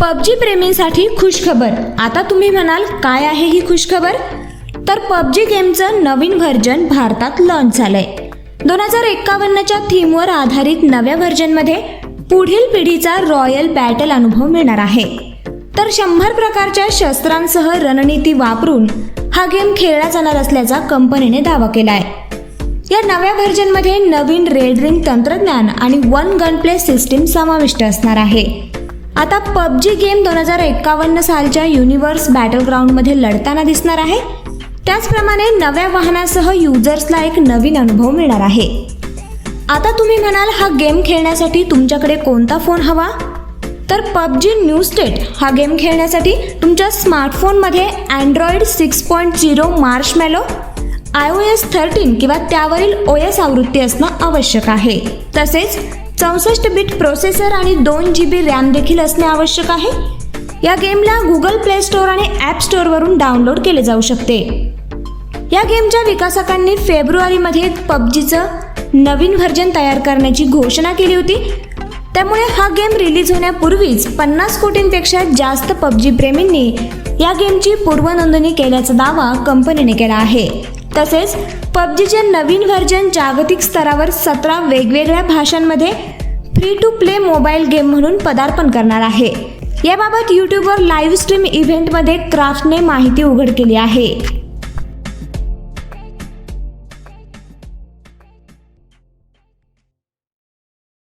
PUBG प्रेमींसाठी खुशखबर. आता तुम्ही म्हणाल काय आहे ही खुशखबर? तर पबजी गेमचं नवीन व्हर्जन भारतात लॉन्च झालंय. दोन हजार एक्कावन्नच्या थीमवर आधारित नव्या व्हर्जनमध्ये पुढील पिढीचा रॉयल बॅटल अनुभव मिळणार आहे. तर शंभर प्रकारच्या शस्त्रांसह रणनीती वापरून हा गेम खेळला जाणार असल्याचा कंपनीने दावा केला आहे या नव्या व्हर्जनमध्ये नवीन रेड रिंग तंत्रज्ञान आणि वन गन प्ले सिस्टीम समाविष्ट असणार आहे. आता पबजी गेम दोन हजार एकावन्न सालच्या युनिव्हर्स बॅटल ग्राउंडमध्ये लढताना दिसणार आहे. त्याचप्रमाणे नव्या वाहनासह युजर्सला एक नवीन अनुभव मिळणार आहे. आता तुम्ही म्हणाल हा गेम खेळण्यासाठी तुमच्याकडे कोणता फोन हवा? तर पबजी न्यू स्टेट हा गेम खेळण्यासाठी तुमच्या स्मार्टफोनमध्ये Android six point zero marshmallow I O S thirteen किंवा त्यावरील ओ एस आवृत्ती असणं आवश्यक आहे. तसेच चौसष्ट बिट प्रोसेसर आणि दोन जी बी रॅम देखील असणे आवश्यक आहे. या गेमला गुगल प्ले स्टोअर आणि ॲप स्टोअरवरून डाउनलोड केले जाऊ शकते. या गेमच्या विकासकांनी फेब्रुवारीमध्ये पबजीचं नवीन व्हर्जन तयार करण्याची घोषणा केली होती. त्यामुळे हा गेम रिलीज होण्यापूर्वीच पन्नास कोटींपेक्षा जास्त पबजी प्रेमींनी या गेमची पूर्वनोंदणी केल्याचा दावा कंपनीने केला आहे. तसेच पबजीचे नवीन व्हर्जन जागतिक स्तरावर सतरा वेगवेगळ्या भाषांमध्ये free to play mobile game म्हणून पदार्पण करणार आहे. याबाबत यूट्यूबवर लाईव्ह स्ट्रीम इव्हेंटमध्ये क्राफ्टने माहिती उघड केली आहे.